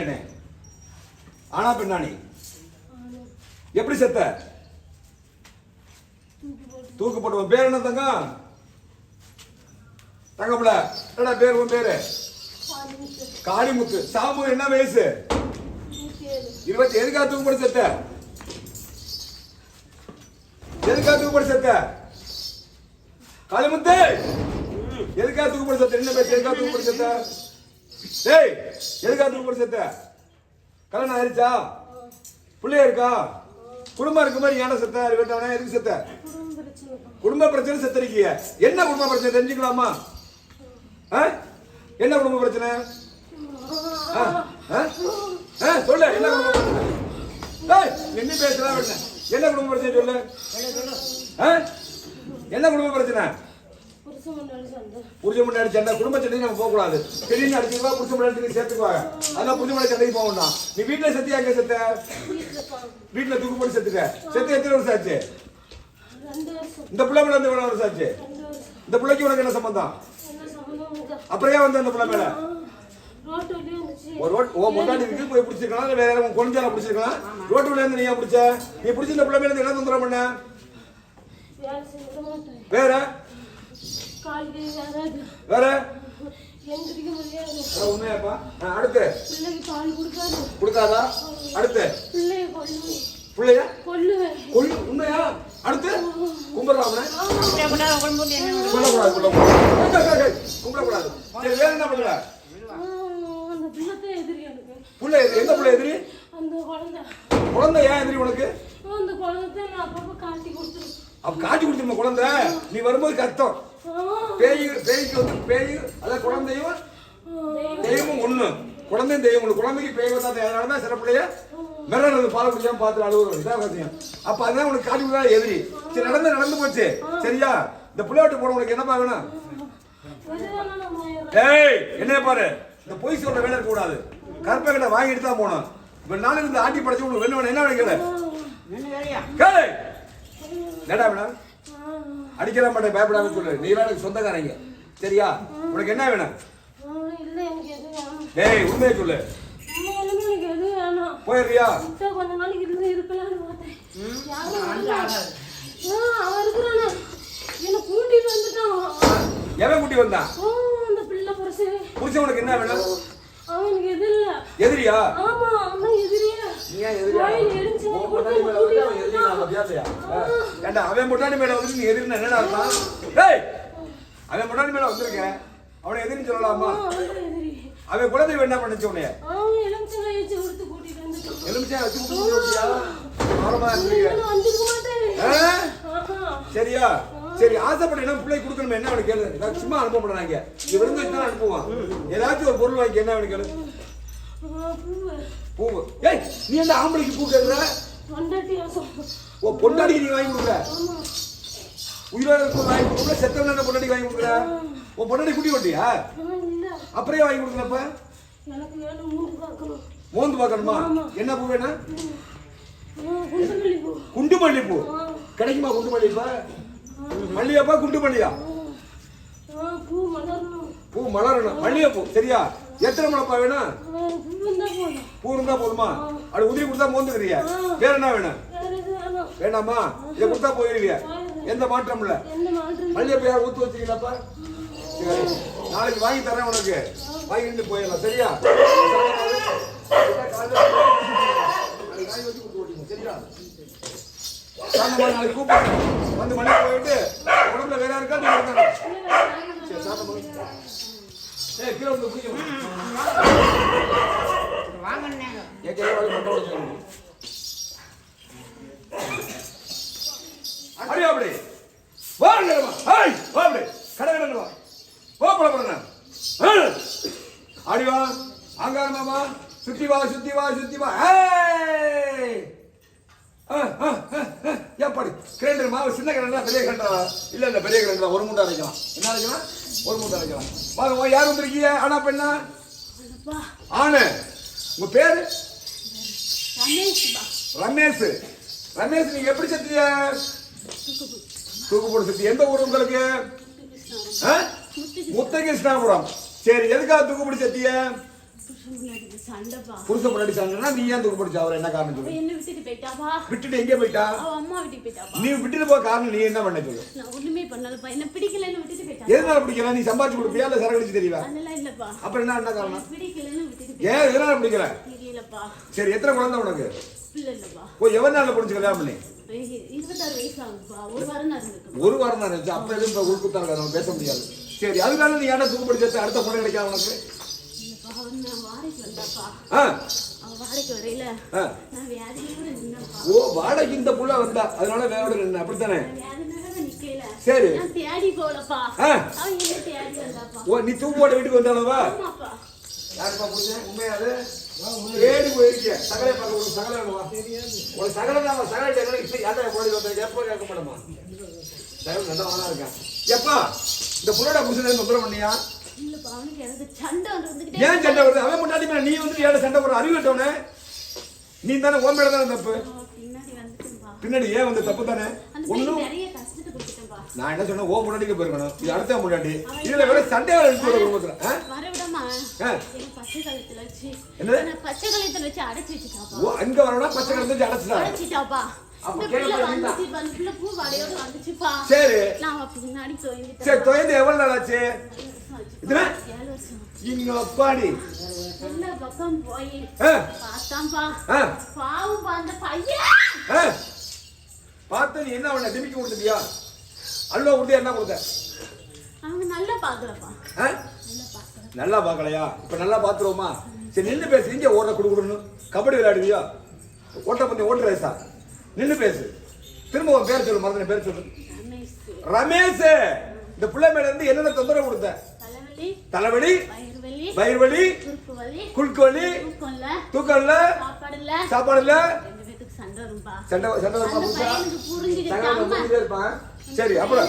கேட்டேன் ஆனா பின்னாணி? எப்படி செத்த? தூக்கு போட்டுவன் பேர் என்ன தங்கம்? தங்கம்ல. என்னடா பேர் உன் பேரு? காளிமுத்து. சாமு என்ன வயசு? இருபத்தி எதுக்கா தூக்கு போட்டு செத்த? எதுக்கா தூக்கு போட்டு செத்த? காளிமுத்து! எதுக்கா தூக்கு போட்டு செத்த? என்ன பேச எதுக்காக தூக்கு போட்டு செத்த? டேய் எதுக்காக தூக்கு போட்டு கல்யாணம் ஆயிடுச்சா பிள்ளைய இருக்கா? குடும்பம் இருக்கும் மாதிரி ஏன செத்த வேண்டாம் எதுக்கு செத்த குடும்ப பிரச்சனை செத்தரிக்கீங்க என்ன குடும்ப பிரச்சனை தெரிஞ்சுக்கலாமா? ஆ? என்ன குடும்ப பிரச்சனை? ஆ? ஆ? ஆ, சொல்லு என்ன குடும்ப பிரச்சனை? என்ன பேசலாம் என்ன குடும்ப பிரச்சனை சொல்லு? ஆ? என்ன குடும்ப பிரச்சனை? புரிஞ்ச முன்னாடி சண்டை குடும்ப சண்டைக்கு நம்ம போக கூடாது. திடீர்னு அடிச்சுவா புரிஞ்ச முன்னாடி சேர்த்துக்குவாங்க. அதான் புரிஞ்ச முன்னாடி சண்டைக்கு போக வேண்டாம். நீ வீட்டுல செத்தியா எங்க செத்த? வீட்டுல தூக்கு போட்டு செத்துக்க. செத்து எத்தனை வருஷம் ஆச்சு? இந்த பிள்ளை மேல எவ்வளவு வருஷம் ஆச்சு? இந்த பிள்ளைக்கு உனக்கு என்ன சம்பந்தம்? அப்புறம் ஏன் வந்து அந்த பிள்ளை மேல? ஒரு ரோட் ஓ முன்னாடி இருக்கு போய் பிடிச்சிருக்கலாம் இல்ல வேற உன் கொஞ்சம் பிடிச்சிருக்கலாம். ரோட்டு உள்ள இருந்து நீ பிடிச்ச? நீ பிடிச்ச இந்த பிள்ளை மேல என்ன தொந்தரவு பண்ண? வேற? வேற? உண்மையாப்பா. அடுத்து. பால் கொடுக்காது. கொடுக்காதா? அடுத்து. பிள்ளைய உண்மையா? அடுத்து. கும்பிடலாம்னே கும்பிடக்கூடாது? கும்பிடக்கூடாது கும்பிடக்கூடாது. கும்பிடக்கூடாது. சரி வேற என்ன எனக்கு. புள்ள எந்த புள்ள எதிரி? அந்த குழந்தை. குழந்தை ஏன் எதிரி உனக்கு? அந்த குழந்தை நான் அப்பப்போ காட்டி கொடுத்துருவேன். அப்ப காட்டி கொடுத்துருமா குழந்தை? நீ வரும்போது கத்தம் பேய் பேய்க்கு வந்து பேய் அதாவது குழந்தையும் தெய்வமும் ஒண்ணு. குழந்தையும் தெய்வம் ஒண்ணு. குழந்தைக்கு பேய் வந்தா அதனால தான் சில பிள்ளைய மிரறது பால் குடிக்காம பார்த்து அழுகுறோம். இதான் விஷயம் அப்ப அதான் உனக்கு காட்டி கொடுத்தா எதிரி. சரி நடந்து நடந்து போச்சு. சரியா? இந்த பிள்ளையாட்டு போட உனக்கு என்னப்பா வேணும்? ஏய் என்ன பாரு. இந்த பொய் சொல்ற வேலை இருக்க கூடாது கருப்பை கிட்ட வாங்கிட்டு தான் போகணும். இப்ப நானும் இந்த ஆட்டி படைச்சு உங்களுக்கு வேணும் என்ன வேணும் கேளு? என்னடா வேணும் அடிக்கிற மாட்டேன் பயப்படாம சொல்லு. நீ எனக்கு சொந்தக்காரங்க. சரியா? உனக்கு என்ன வேணும்? டேய் உண்மையை சொல்லு. போயிடுறியா? கொஞ்ச நாளைக்கு இருந்து. ஆ, அவன் இருக்கிறானே? என்னை கூட்டிட்டு வந்துட்டான். எவன் குட்டி வந்தான்? ஓ அந்த பிள்ளை பரிசு புருஷன் என்ன வேணும்? அவனுக்கு எது இல்ல. எதிரியா? ஆமா அவன் எதிரியா. நீ ஏன் எதிரியா? உன் பொண்டாட்டி மேல வந்து அவன் எதிரி மதியாதையா ஏண்டா அவன் பொண்டாட்டி மேல வந்து நீ எதிரின்னு என்னடா அர்த்தம்? டேய் அவன் பொண்டாட்டி மேல வந்திருக்கேன். அவனை எதிரின்னு சொல்லலாமா? அவன் குழந்தை என்ன பண்ணுச்சு உன்னைய? எலுமிச்சா வச்சு ஆரமா? ஆஹா. சரியா? சரி ஆசைப்பட்ட என்ன பிள்ளை கொடுக்கணும்? என்ன அவனுக்கு கேளு. நான் சும்மா அனுப்ப மாட்டாங்க. இவன் இருந்து தான் அனுப்புவான்? ஏதாச்சும் ஒரு பொருள் வாங்கி என்ன அவனுக்கு கேளு. பூவு. ஏய் நீ என்ன ஆம்பளைக்கு பூ ஆசை. ஓ பொண்டாடிக்கு நீ வாங்கி கொடுக்குற? உயிரோட இருக்கும் வாங்கி கொடுக்கல செத்தவன என்ன பொண்டாடி வாங்கி கொடுக்குற? உன் பொண்டாடி குட்டி இல்ல அப்புறம் வாங்கி கொடுக்கலப்ப மோந்து பார்க்கணுமா. என்ன பூ வேணா பூ. குண்டு மல்லி பூ. கிடைக்குமா குண்டு மல்லிப்பா மல்லியாப்பா குண்டு மல்லியா பூ மலரணும். பூ மல்லிகைப்பூ சரியா? எத்தனை முளைப்பா வேணும்? பூ இருந்தா போதும்? பூ அது உதிரி கொடுத்தா மோந்துக்கிறிய. வேற என்ன வேணும்? வேண்டாமா இதை கொடுத்தா போயிருவிய எந்த மாற்றம் இல்ல. மல்லிகைப்பூ யார் ஊத்து வச்சிங்களாப்பா சரி. நாளைக்கு வாங்கி தரேன் உனக்கு. வாங்கிட்டு போயிடலாம். சரியா? நாளைக்கு கூப்பிடுறேன் வந்து மணி போயிட்டு உடம்புல வேற இருக்கா? சரி சாந்தமா ஏய் கீழே வந்து குடிக்கணும் வாங்கினேங்க. என் கையை அடி அப்படி. வாங்கம்மா ஹாய் வா அப்படி. கடை கடை வா. போ போட போடுங்க ஆடி வா. ஆங்கார மாமா. சுத்தி வா சுத்தி வா சுத்தி வா. ஏய். ஏப்பாடி கிரைண்டர் மாவு சின்ன கிரைண்டரா பெரிய கிரைண்டரா? இல்ல இல்ல பெரிய கிரைண்டரா ஒரு மூட்டை அரைக்கலாம். என்ன அரைக்கலாம்? ஒரு மூட்டை அரைக்கலாம். வாங்க யார் வந்திருக்கீங்க? ஆனா பெண்ணா? ஆணு உங்க பேரு? ரமேஷ் ரமேஷ். ரமேஷ் நீங்க எப்படி செத்தீங்க தூக்கு போட்டு செத்தி. எந்த ஊர் உங்களுக்கு? முத்தகிருஷ்ணாபுரம். சரி எதுக்காக தூக்கு போட்டு செத்தீங்க புருஷன் முன்னாடி சொன்னா நீ ஏன் தூக்கு பிடிச்ச அவர் என்ன காரணம் சொல்லு. என்ன விட்டுட்டு போயிட்டாப்பா விட்டுட்டு எங்கே போயிட்டா? அம்மா நீ விட்டுட்டு போக காரணம் நீ என்ன பண்ண சொல்லு. நான் ஒண்ணுமே பண்ணலப்பா என்ன பிடிக்கலன்னு விட்டுட்டு போயிட்டா எதனால பிடிக்கல? நீ சம்பாதிச்சு கொடுப்பியா இல்ல தெரியவா அதெல்லாம் இல்லப்பா. அப்புறம் என்ன என்ன காரணம்? பிடிக்கலன்னு விட்டுட்டு போயிட்டா ஏன் எதனால பிடிக்கல? தெரியலப்பா. சரி எத்தனை குழந்தை உனக்கு? பிள்ளை இல்லப்பா. ஓ எவன் நாள்ல பிடிச்சி கல்யாணம் பண்ணி? ஒரு வாரம் தான் இருந்துச்சு அப்ப எதுவும் இப்ப உள்குத்தாங்க நம்ம பேச முடியாது. சரி அதுக்காக நீ ஏன்டா தூக்கு பிடிச்சது அடுத்த பொண்ணு கிடைக்காம உனக்கு? ஓ வாடகை இந்த புள்ள வந்தா அதனால வேற நின்று அப்படித்தானே? சரி. ஓ நீ தூக்கு போட வீட்டுக்கு ஆமாப்பா. யாருப்பா புரிஞ்சேன் உண்மையாது தேடி போயிருக்கிய? சகலை பார்க்க ஒரு சகலை வேணுமா? ஒரு சகலை தான் சகலை கேட்கணும் யார்ட்ட போடி வந்தேன் எப்போ கேட்க மாட்டோமா தயவு நல்லவனா இருக்கேன் எப்பா இந்த புள்ளோட புருஷனை தொந்தரவு பண்ணியா? ஏன் சண்டை வருது? அவன் முன்னாடி நீ வந்து ஏட சண்டை வர அறிவு கட்டவனே நீ தானே உன் மேல தானே தப்பு? பின்னாடி ஏன் வந்து தப்பு தானே? கொடுத்துட்டேன்பா நான் என்ன சொன்னேன்? ஓ முன்னாடிக்கு போயிருக்கணும். இது அடுத்த முன்னாடி. இதுல வேற சண்டை வர குடும்பத்துல பச்சை கழுத்துல வச்சு என்னது? என்ன பச்சை கழுத்துல வச்சு அடைச்சு வச்சுட்டாப்பா. ஓ அங்க வரணும் பச்சை கலந்து அடைச்சிட்டாங்க அடைச்சிட்டாப்பா. அப்ப இந்த கேட்க பிள்ளை வேண்டியதா? வந்துச்சு அந்த பிள்ளை பூ வடையோட வந்துச்சுப்பா. சரி. நான் அவ பின்னாடி தோய்ந்துட்டேன் சரி தொலைந்து எவ்வளவு நாள் ஆச்சு? இதுல? ஏழு வருஷம் இங்க அப்பாடி எல்லா பக்கம் போய் ஆ, பார்த்தான்பா. ஆ, பாவம் அந்த பையன். பார்த்து நீ என்ன பண்ண டிமிக்கி கொடுத்துட்டியா? அல்வா கொடுத்து என்ன கொடுத்த? அவங்க நல்லா பாக்கலப்பா? நல்லா பார்க்கலையா? இப்ப நல்லா பாத்துருவோமா சரி நின்னு பேசு. இங்க ஓட குடுக்கணும்னு கபடி விளையாடுவியா? ஓட்ட பண்ணி ஓட்டு ரேசா நின்னு பேசு. திரும்ப உன் பேர் சொல்லு மறந்து பேர் சொல்லு. ரமேஷ். இந்த பிள்ளை மேல இருந்து என்னென்ன தொந்தரவு கொடுத்த? தலைவலி வயிறு வலி குறுக்கு வலி தூக்கம் இல்ல சாப்பாடு இல்ல சண்டை சண்டை வருமா புரிஞ்சுக்கிட்ட இருப்பான். சரி அப்புறம்?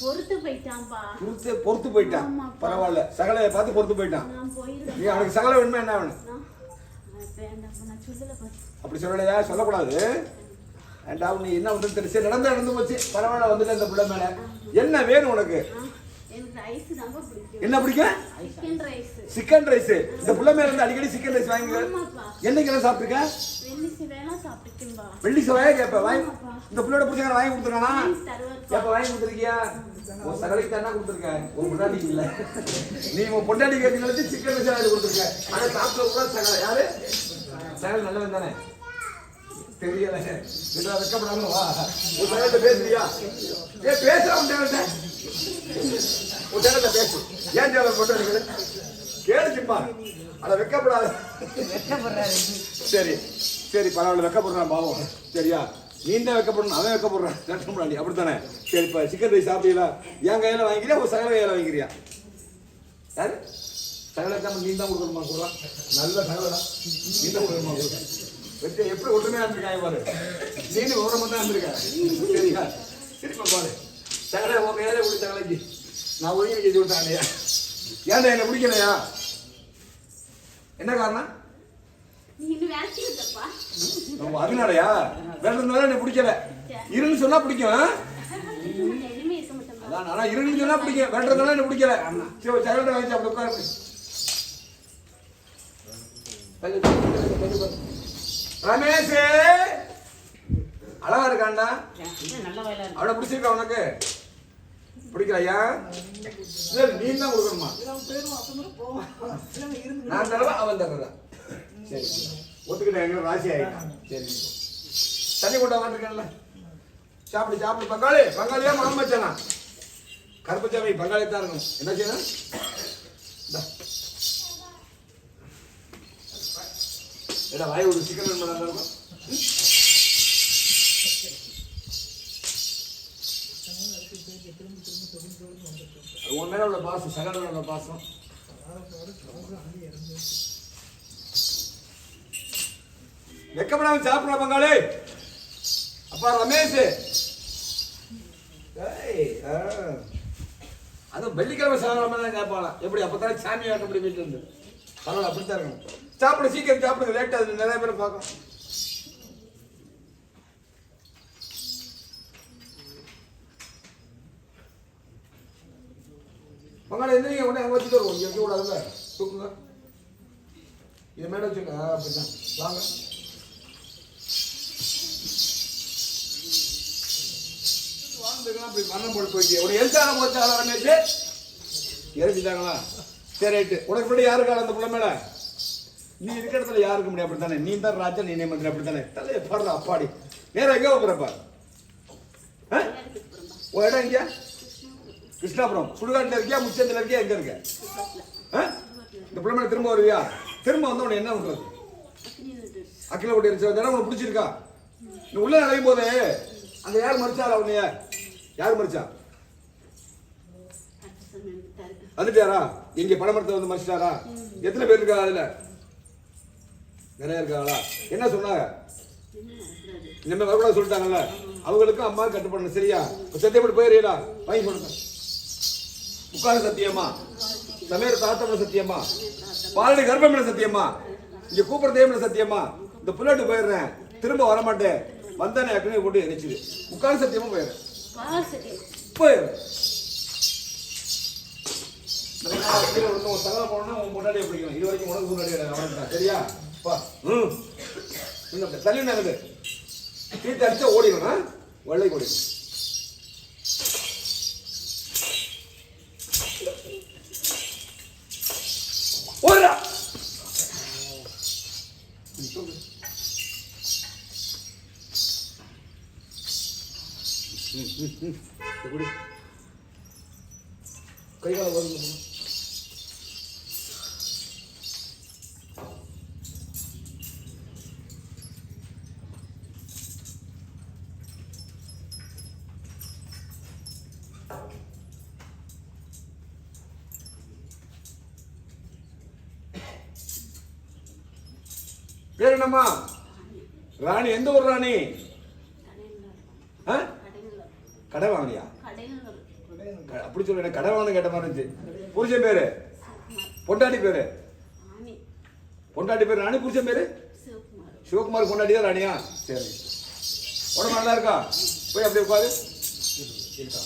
பொறுத்து போயிட்டான்பா. பொறுத்து பொறுத்து போயிட்டான். பரவாயில்ல. சகலையை பார்த்து பொறுத்து போயிட்டான். நீ அவனுக்கு சகலை வேணுமா என்ன வேணும்? அப்படி சொல்லலையா? சொல்லக்கூடாது. ஏண்டா நீ என்ன வந்து தெரிச்சு நடந்து நடந்து போச்சு. பரவாயில்ல வந்துட்டு இந்த பிள்ளை மேல. என்ன வேணும் உனக்கு? என்ன பிடிக்கும்? சிக்கன் ரைஸ் இந்த பிள்ளை மேல இருந்து அடிக்கடி சிக்கன் ரைஸ் வாங்கி ஆமாப்பா. என்னைக்கெல்லாம் சாப்பிட்டுருக்க? வெள்ளி செவ்வாயே கேப்ப? வாங்கி இந்த பிள்ளையோட பிடிச்ச வாங்கி கொடுத்துருக்கானா? எப்ப வாங்கி கொடுத்துருக்கியா? உன் சகலைக்கு தானே கொடுத்துருக்க. உன் பொண்டாட்டி இல்ல. நீ உன் பொண்டாட்டி கேட்டு நினைச்சு சிக்கன் ரைஸ் வாங்கி கொடுத்துருக்க. அதை சாப்பிட கூட சகலை. யாரு? சகலை நல்லவன் தானே. தெரியல. வெக்கப்படாம வா. உன் சகல்கிட்ட பேசுறியா? ஏ பேசுறா உன் சகல்கிட்ட உன் சகல்கிட்ட பேசு. ஏன் சகலை போட்டு அடிக்குது கேளு சும்மா அட வெக்கப்படாத சரி. சரி பரவாயில்ல. வெக்கப்படுறான் பாவம். சரியா? நீ வைக்கப்படணும் அவன் வைக்கப்படுறான். நட்டு முன்னாடி. அப்படித்தானே? சரி இப்போ சிக்கன் ரைஸ் சாப்பிட்டீங்களா? என் கையில் வாங்கிக்கிறியா ஒரு சகல கையில் வாங்கிக்கிறியா? யார்? சகல தான் நீ தான் கொடுக்கணுமா சொல்கிறான் நல்ல சகலடா நீ தான் கொடுக்கணுமா வெற்றி எப்படி ஒற்றுமையாக இருந்திருக்காங்க பாரு. நீனு விவரமா தான் இருந்திருக்க சரியா? சரிப்பா பாரு. சகல உன் கையில கொடு சகலைக்கு. நான் ஒழுங்கி வைக்க சொல்லிட்டாங்க ஏன்டா என்னை பிடிக்கலையா? என்ன காரணம் நீ இன்னும் வேலைக்கு இல்லப்பா நம்ம அதனாலயா? வேற இருந்தாலும் எனக்கு பிடிக்கல. இருன்னு சொன்னா பிடிக்கும் இனிமே அதான் ஆனா இருன்னு சொன்னா பிடிக்கும். வேண்டதுனால எனக்கு பிடிக்கல. சரி சகோதர வாங்கி அப்படி உட்காரு. ரமேஷ்! அழகா இருக்காண்டா இது அவனை பிடிச்சிருக்கா உனக்கு? பிடிக்கலையா? சரி நீ தான் கொடுக்கணுமா? நான் தரவா அவன் தரதா சரி. ஒத்துக்கிட்டேன் எங்க ராசி ஆயிட்டான் சரி. தண்ணி கொண்டு வந்துருக்கேன்ல சாப்பிடு சாப்பிடு. பங்காளி பங்காளியா மாமன் மச்சானா கருப்பச்சாமி பங்காளி தான் இருக்கணும். என்ன செய்யணும். ஏடா வாய் ஒரு சிக்கன் இருக்கும். உன் மேல உள்ள பாசம் சகல உள்ள பாசம். வெக்கப்படாம சாப்பிடுற பங்காளி. அப்பா ரமேஷ். ஏய், ஆ. அதுவும் வெள்ளிக்கிழமை சாப்பிடாம தான் கேட்பாளாம். எப்படி அப்பதான் சாமி ஆட்ட முடியும் வீட்டுல இருந்து? பரவாயில்ல அப்படித்தான் இருக்கணும். சாப்பிட சீக்கிரம் சாப்பிடுங்க லேட் ஆகுது. நிறைய பேர் பார்க்கணும். பங்காளி என்ன எந்திரிங்க. உடனே வச்சுட்டு வருவோம். இங்கே வைக்க கூடாதுல்ல தூக்குங்க. இது மேலே வச்சுங்க ஆ, அப்படிதான் வாங்க. அப்படி மரணம் போட்டு போயிட்டு. உடைய எழுத்தான போச்சால ரமேஷ்? இறக்கிட்டாங்களா சரி ரைட்டு. உனக்கு முன்னாடி யாரு அந்த பிள்ளை மேல? நீ இருக்கிற இடத்துல யாருக்கு முடியும்? அப்படித்தானே? நீ தான் ராஜா நீ நியமந்திரி அப்படித்தானே? தலையை பாடுற அப்பாடி. நேரா எங்கே போறப்ப ஓ இடம் எங்க கிருஷ்ணாபுரம். சுடுகாட்டில் இருக்கியா? முச்சந்தில் இருக்கியா? எங்கே இருக்க? ஆ? இந்த பிள்ளை மேல திரும்ப வருவியா? திரும்ப வந்து உனக்கு என்ன பண்ணுறது அக்கில கொட்டி இருந்துச்சு அந்த இடம் உனக்கு பிடிச்சிருக்கா? நீ உள்ள நுழையும் போதே அந்த யார் மறிச்சாரா உன்னைய? யார் மறிச்சா வந்துட்டாரா? இங்க பணமரத்தை வந்து மறிச்சிட்டாரா எத்தனை பேர் இருக்கா அதுல? நிறைய இருக்காங்களா? என்ன சொன்னாங்க? இனிமே வரக்கூடாது சொல்லிட்டாங்கல்ல? அவங்களுக்கும் அம்மா கட்டுப்படணும் சரியா? சத்தியப்பட்டு போயிடுறீடா வாங்கி கொடுங்க உட்கார சத்தியமா சமையல் தாத்தம்ல சத்தியமா பாலடி கர்ப்பமிட சத்தியமா இங்க கூப்பிடுறதே சத்தியமா இந்த புல்லட்டு போயிடுறேன். திரும்ப வரமாட்டேன். வந்தானே அக்கனே போட்டு எரிச்சுது உட்கார சத்தியமா போயிடுறேன். விழுந்து உன் தகவல் போனோம்னா உன் முன்னாடியே பிடிக்கணும் இது வரைக்கும் உனக்கு முன்னாடி அவனுக்கு சரியா பா ம் தள்ளி நகது தீர்த்து அடிச்சா ஓடிடும்? வெள்ளை ஓடிடும் எப்படி கை கால வருங்க பேர் என்னம்மா? ராணி. எந்த ஊர் ராணி? ஆ? கடை வாங்கினியா? அப்படி சொல்ல கடை வாங்க கேட்ட மாதிரி இருந்துச்சு. புருஷன் பேரு? பொண்டாட்டி பேரு? பொண்டாட்டி பேரு ராணி புருஷன் பேரு? சிவகுமார். பொண்டாட்டி தான் ராணியா? சரி. உடம்பு நல்லா இருக்கா? போய் அப்படியே உட்காரு. இருக்கா